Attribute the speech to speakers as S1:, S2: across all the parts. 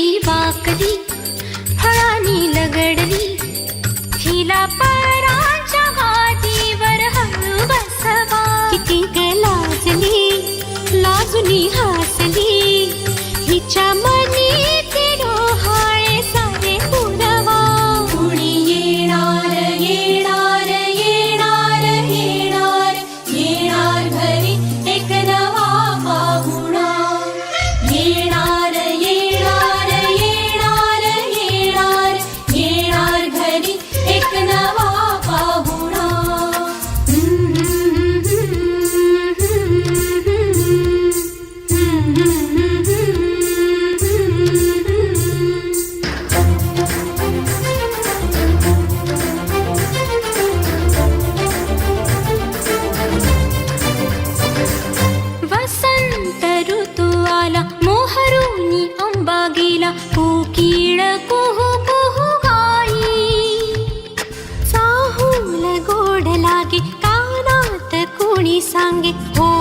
S1: ही वाकली फळानी लगडली. हिला पराच्या गादीवर हळू बसवा. किती लाजली लाजूनी हसली. हिच्या कोकिळ कुहू कुहू गाई. गोड लागे कानात कोणी सांगे हो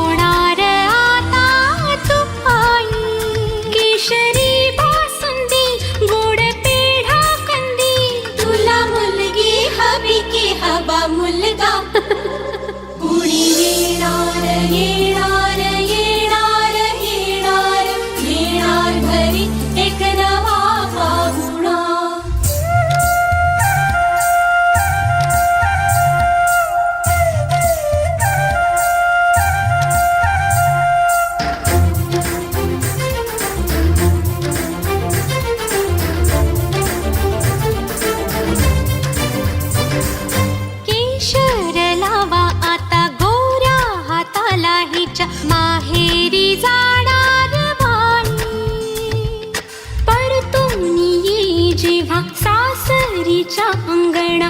S1: ಚಾಪುಂಗಣ